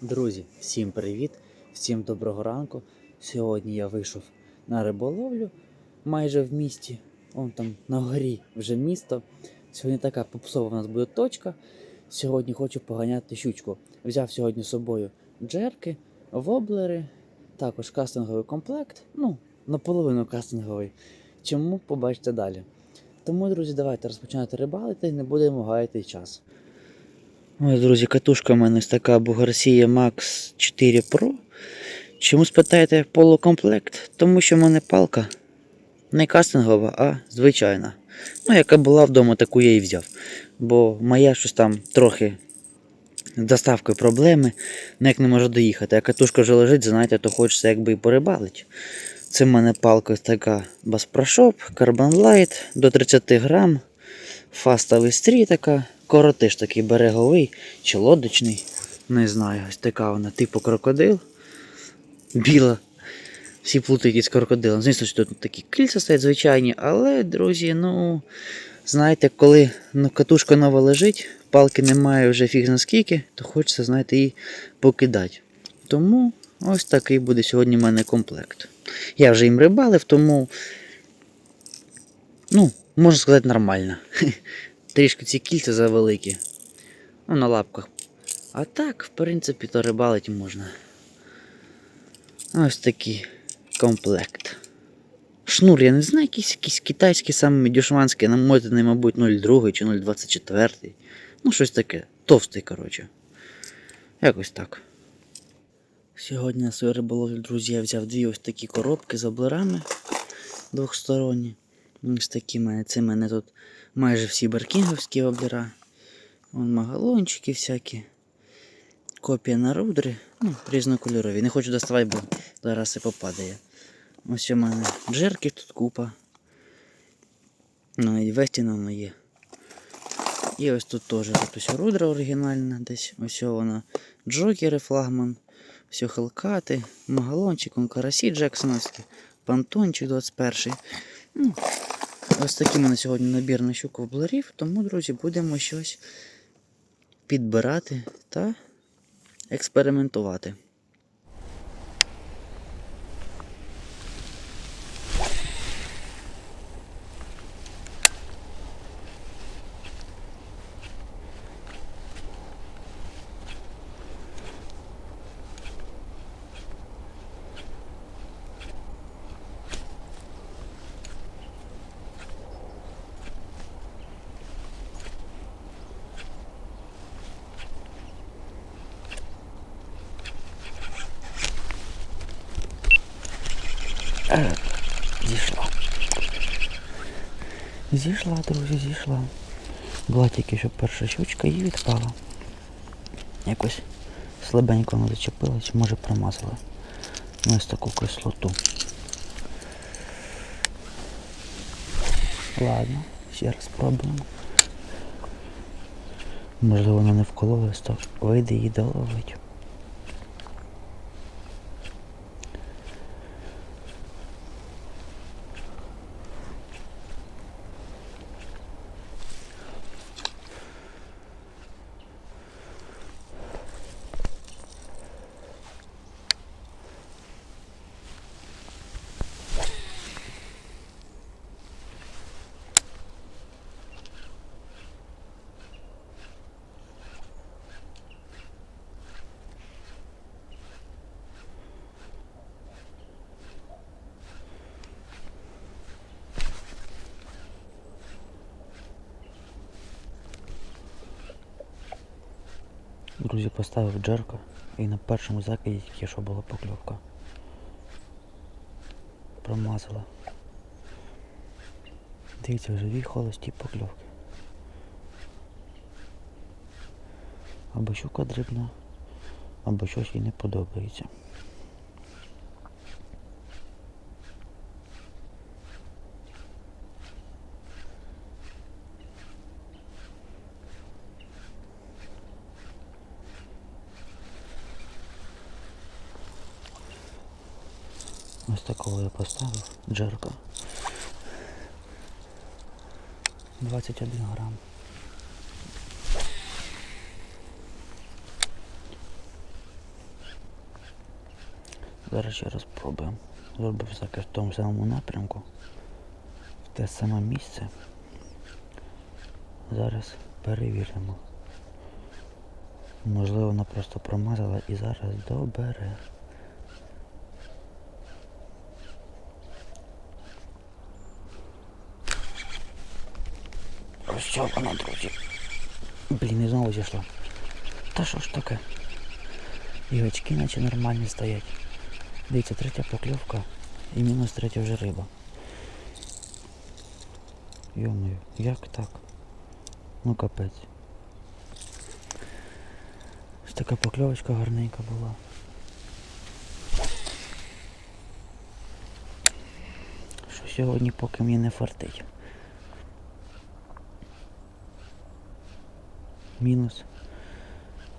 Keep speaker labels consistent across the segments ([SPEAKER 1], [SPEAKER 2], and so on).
[SPEAKER 1] Друзі, всім привіт! Всім доброго ранку. Сьогодні я вийшов на риболовлю майже в місті. Вон там на горі вже місто. Сьогодні така попсова у нас буде точка. Сьогодні хочу поганяти щучку. Взяв сьогодні з собою джерки, воблери, також кастинговий комплект. Ну, наполовину кастинговий. Чому побачите далі. Тому, друзі, давайте розпочинати рибалити і не будемо гаяти час. Ось, друзі, катушка в мене ось така Бугарсія Max 4 Pro. Чому спитаєте полукомплект? Тому що в мене палка не кастингова, а звичайна. Ну, яка була вдома, таку я і взяв. Бо моя щось там трохи з доставкою проблеми, ніяк не можу доїхати. А катушка вже лежить, знаєте, то хочеться якби і порибалити. Це в мене палка ось така Баспрошоп, Carbon Light до 30 грам. Фастовий стрій така, коротиш такий береговий чи лодочний. Не знаю, ось така вона, типу крокодил. Біла. Всі плутають із крокодилом. Звісно, що тут такі кільця стоять звичайні, але, друзі, ну, знаєте, коли ну, катушка нова лежить, палки немає вже фіг на скільки, то хочеться, знаєте, її покидати. Тому ось такий буде сьогодні в мене комплект. Я вже їм рибалив, тому, ну, можна сказати, нормально. Трішки ці кільця завеликі. Ну, на лапках. А так, в принципі, то рибалити можна. Ось такий комплект. Шнур, я не знаю, якийсь, якийсь китайський, саме дюшманський, намотаний, мабуть, 0,2 чи 0,24. Ну, щось таке. Товстий, коротше. Якось так. Сьогодні на свою риболовлю, друзі, я взяв дві ось такі коробки з облерами двохсторонні. Ось такі. Це мене тут майже всі баркінговські облера. Вон магалончики всякі. Копія на рудри. Ну, різнокольорові. Не хочу доставати, бо зараз і попадає. Ось у мене джерки тут купа. Ну і Вестіна є. І ось тут теж тут ось рудра оригінальна десь. Ось вона джокери флагман. Все хелкати, магалончик, он карасі Джексоновські, пантончик 21. Ну, ось такий у мене сьогодні набір на щуку воблерів, тому, друзі, будемо щось підбирати та експериментувати. Е, Зійшла. Зійшла, друзі, зійшла. Була тільки що перша щучка і відпала. Якось слабенько вона зачепила, чи може промазала. Ну, ось таку кислоту. Ладно, ще раз спробуємо. Можливо, вона не вкололась, то вийде її доловить. Друзі, поставив джерка і на першому закиді тільки що була покльовка. Промазала. Дивіться, вже дві холості покльовки. Або щука дрібна, або щось їй не подобається. Ось такого я поставив джерка. 21 грам. Зараз ще раз спробуємо. Зробив всяке в тому самому напрямку. В те саме місце. Зараз перевіримо. Можливо, вона просто промазала і зараз добере. Ось що друзі. Блін, і знову зійшло. Та що ж таке? І очки наче нормальні стоять. Дивіться, третя покльовка і мінус третя вже риба. Йомою, як так? Ну капець. Така покльовочка гарненька була. Що сьогодні поки мені не фартить. Мінус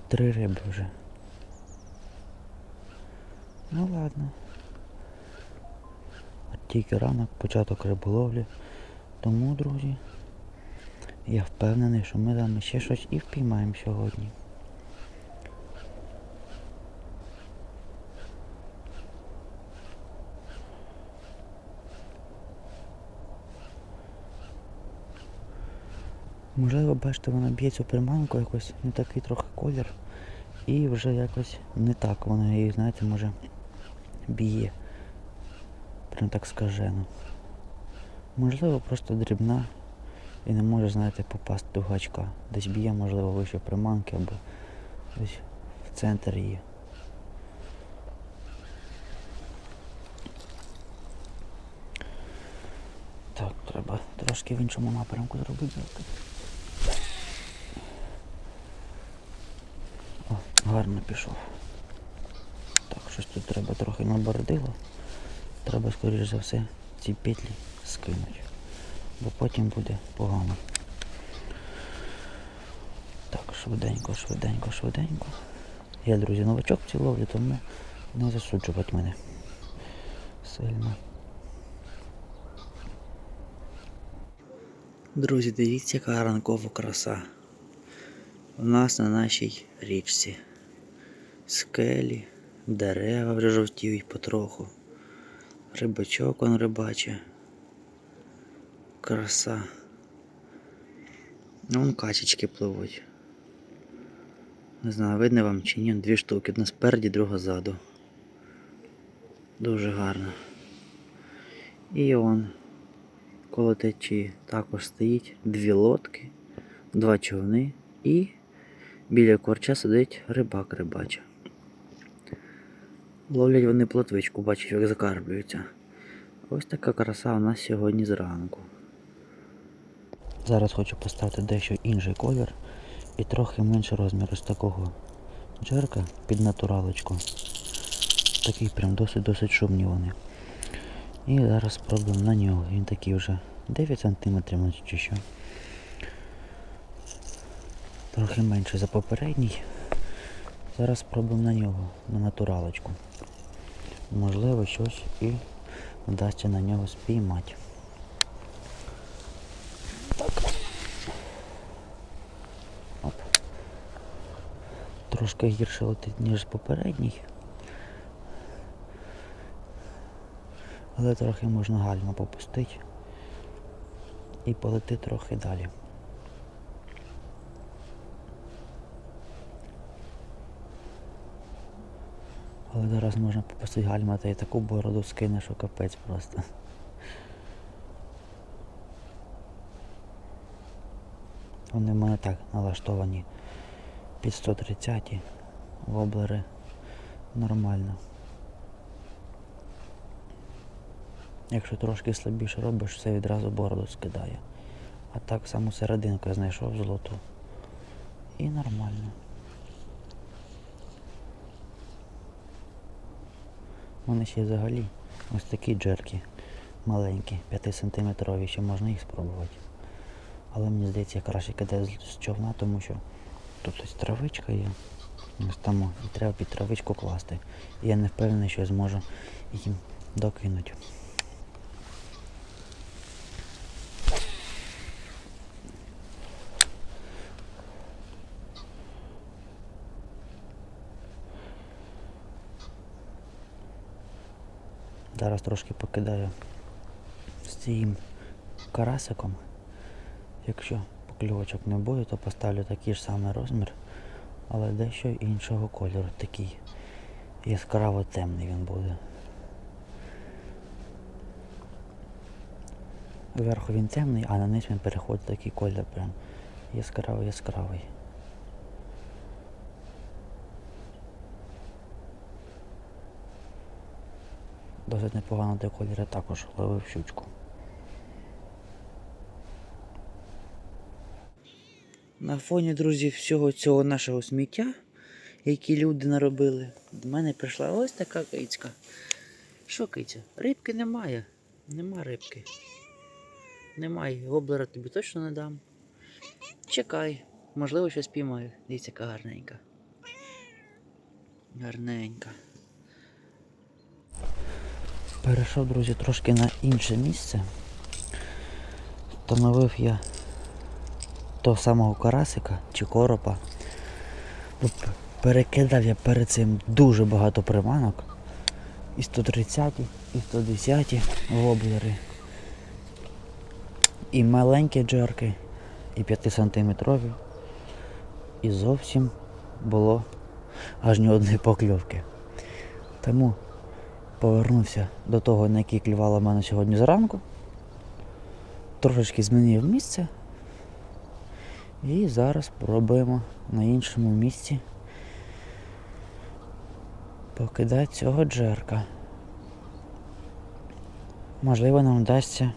[SPEAKER 1] три риби вже. Ну ладно. От тільки ранок, початок риболовлі. Тому, друзі, я впевнений, що ми там ще щось і впіймаємо сьогодні. Можливо, бачите, вона б'є цю приманку якось не такий трохи колір. І вже якось не так вона її, знаєте, може б'є. Прям так скажено. Можливо, просто дрібна і не може, знаєте, попасти до гачка. Десь б'є, можливо, вище приманки або десь в центр її. Так, треба трошки в іншому напрямку зробити. О, гарно пішов. Так, щось тут треба трохи набордило. Треба, скоріш за все, ці петлі скинути. Бо потім буде погано. Так, швиденько, швиденько, швиденько. Я, друзі, новачок в цій ловлі, тому не засуджувати мене. Сильно. Друзі, дивіться, яка ранкова краса. У нас на нашій річці. Скелі, дерева вже жовтіють потроху. Рибачок он рибаче. Краса. Вон качечки пливуть. Не знаю, видно вам чи ні, дві штуки. Одна спереді, друга ззаду. Дуже гарно. І он коло течії також стоїть дві лодки, два човни і біля корча сидить рибак рибача. Ловлять вони плотвичку, бачать, як закарблюються. Ось така краса у нас сьогодні зранку. Зараз хочу поставити дещо інший колір і трохи менше розміру з такого джерка під натуралочку. Такий прям досить-досить шумні вони. І зараз спробуємо на нього. Він такий вже 9 см чи що. Трохи менше за попередній. Зараз спробуємо на нього, на натуралочку. Можливо, щось і вдасться на нього спіймати. Так. Оп. Трошки гірше летить, ніж попередній. Але трохи можна гальма попустити і полети трохи далі. Але зараз можна попустити гальма та і таку бороду скине, що капець просто. Вони в мене так налаштовані під 130 воблери нормально. Якщо трошки слабіше робиш, все відразу бороду скидає. А так саму серединку я знайшов золоту. І нормально. Мене ще взагалі ось такі джерки маленькі, 5 сантиметрові, ще можна їх спробувати. Але мені здається, краще кидаю з човна, тому що тут ось травичка є. Ось там і треба під травичку класти. І я не впевнений, що я зможу їм докинути. Зараз трошки покидаю з цим карасиком. Якщо покльовочок не буде, то поставлю такий ж самий розмір, але дещо іншого кольору. Такий яскраво темний він буде. Зверху він темний, а на низ він переходить такий колір прям яскравий яскравий. Досить непогано той колір я також ловив щучку. На фоні, друзі, всього цього нашого сміття, які люди наробили, до мене прийшла ось така кицька. Що киця? Рибки немає. Нема рибки. Немає. Гоблера тобі точно не дам. Чекай. Можливо, щось піймаю. Дивіться, яка гарненька. Гарненька. Перейшов, друзі, трошки на інше місце. Встановив я того самого карасика чи коропа. Перекидав я перед цим дуже багато приманок. І 130, і 110 воблери. І маленькі джерки, і 5 сантиметрові. І зовсім було аж ні одної покльовки. Тому повернувся до того, на який клювала в мене сьогодні зранку. Трошечки змінив місце. І зараз пробуємо на іншому місці покидати цього джерка. Можливо, нам вдасться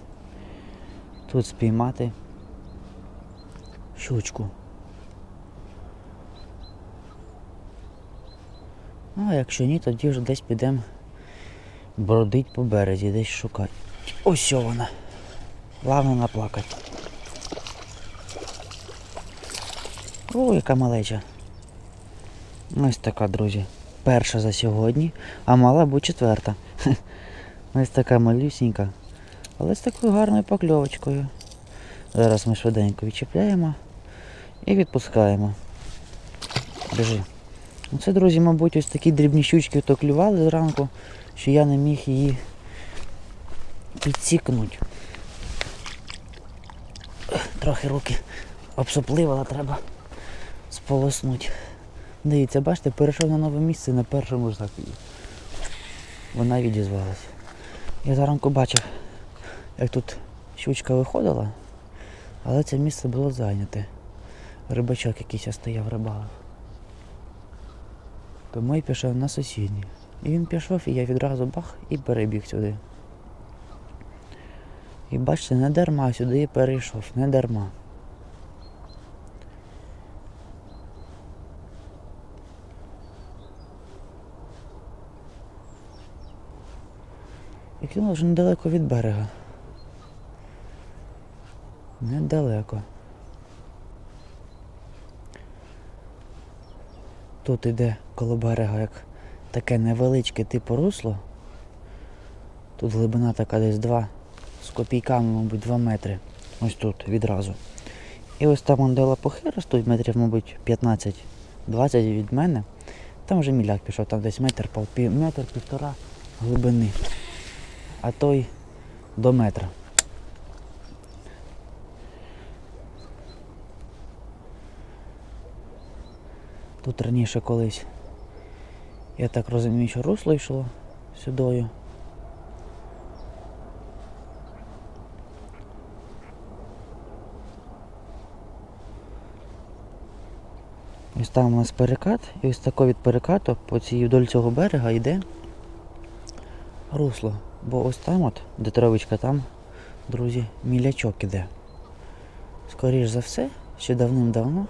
[SPEAKER 1] тут спіймати щучку. Ну, а якщо ні, тоді вже десь підемо бродить по березі, десь шукати. Ось вона. Главное наплакати. О, яка малеча. Ось така, друзі. Перша за сьогодні, а мала бути четверта. Ось така малюсінька. Але з такою гарною покльовочкою. Зараз ми швиденько відчіпляємо і відпускаємо. Біжи. Оце, друзі, мабуть, ось такі дрібні щучки то клювали зранку, що я не міг її підсікнути. Трохи руки обсопливала, треба сполоснути. Дивіться, бачите, перейшов на нове місце на першому ж. Вона відізвалась. Я зранку бачив, як тут щучка виходила, але це місце було зайняте. Рибачок якийсь стояв рибалив. Тому я пішов на сусідній. І він пішов, і я відразу бах і перебіг сюди. І бачите, не дарма сюди я перейшов, не дарма. І кинув вже недалеко від берега. Недалеко. Тут іде коло берега як таке невеличке типу русло. Тут глибина така десь 2 з копійками, мабуть, 2 метри. Ось тут відразу. І ось там он де лопухи ростуть, метрів, мабуть, 15-20 від мене. Там вже міляк пішов, там десь метр, пів- метр, півтора глибини. А той до метра. Тут раніше колись, я так розумію, що русло йшло сюдою. Ось там у нас перекат, і ось тако від перекату по цій вдоль цього берега йде русло. Бо ось там от, де травичка, там, друзі, мілячок іде. Скоріш за все, ще давним-давно.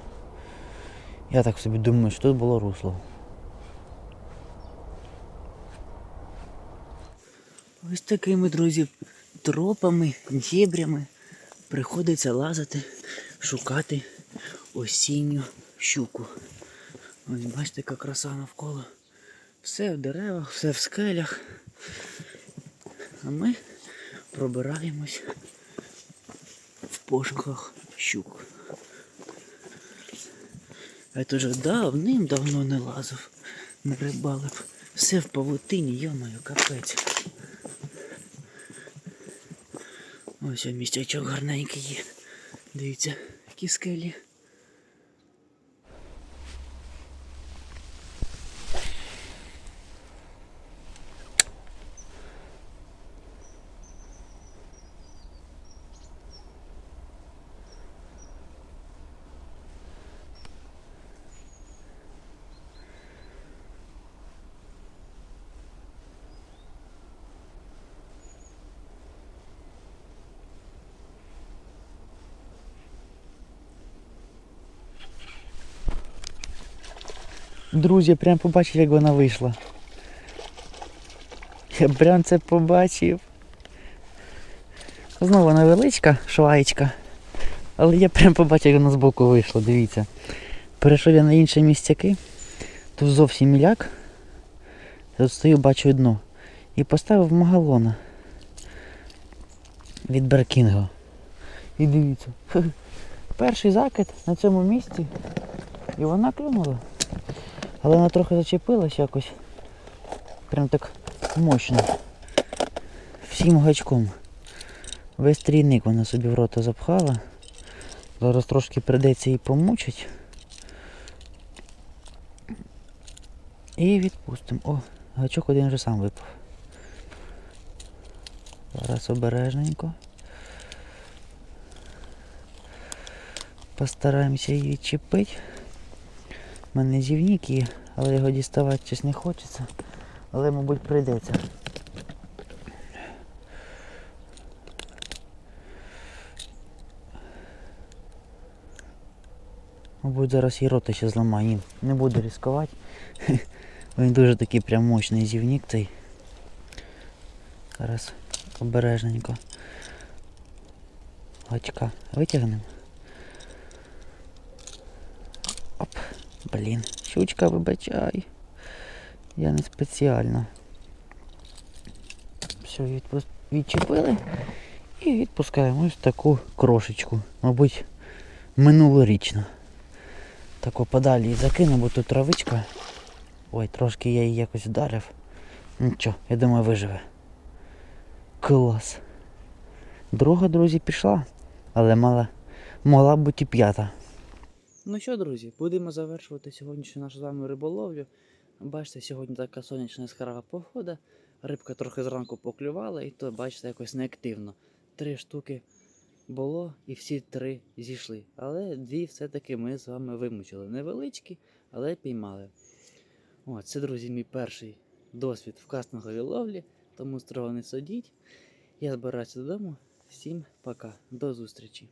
[SPEAKER 1] Я так собі думаю, що тут було русло. Ось такими, друзі, тропами, дібрями приходиться лазити, шукати осінню щуку. Ось бачите, яка краса навколо. Все в деревах, все в скелях. А ми пробираємось в пошуках щук. Я вже давним-давно не лазив, не рибалив. Все в павутині, йомаю, капець. Ось містячок гарненький є. Дивіться, які скелі. Друзі, прям побачив, як вона вийшла. Я прям це побачив. Знову невеличка шваєчка. Але я прям побачив, як вона збоку вийшла, дивіться. Перейшов я на інші місцяки. Тут зовсім міляк. Тут стою, бачу дно. І поставив магалона. Від Беркінго. І дивіться. Перший закид на цьому місці. І вона клюнула. Але вона трохи зачепилась якось. Прям так мощно. Всім гачком. Весь трійник вона собі в рота запхала. Зараз трошки прийдеться її помучить. І відпустимо. О, гачок один вже сам випав. Зараз обережненько. Постараємося її відчепити. У мене зівнік є, але його діставати щось не хочеться. Але, мабуть, прийдеться. Мабуть, зараз і рота ще зламаю. Не буду ризикувати. Він дуже такий прям мощний зівнік цей. Зараз обережненько. Гачка витягнемо. Оп, блін, щучка вибачай. Я не спеціально. Все, відпу- відчепили і відпускаємо ось таку крошечку. Мабуть, минулорічна. Тако подалі і закину, бо тут травичка. Ой, трошки я її якось вдарив. Нічого, я думаю, виживе. Клас. Друга, друзі, пішла, але мала, могла бути і п'ята. Ну що, друзі, будемо завершувати сьогоднішню нашу з вами риболовлю. Бачите, сьогодні така сонячна яскрава погода. Рибка трохи зранку поклювала, і то, бачите, якось неактивно. Три штуки було і всі три зійшли. Але дві все-таки ми з вами вимучили. Невеличкі, але піймали. О, це, друзі, мій перший досвід в кастинговій ловлі, тому строго не судіть. Я збираюся додому. Всім пока, до зустрічі.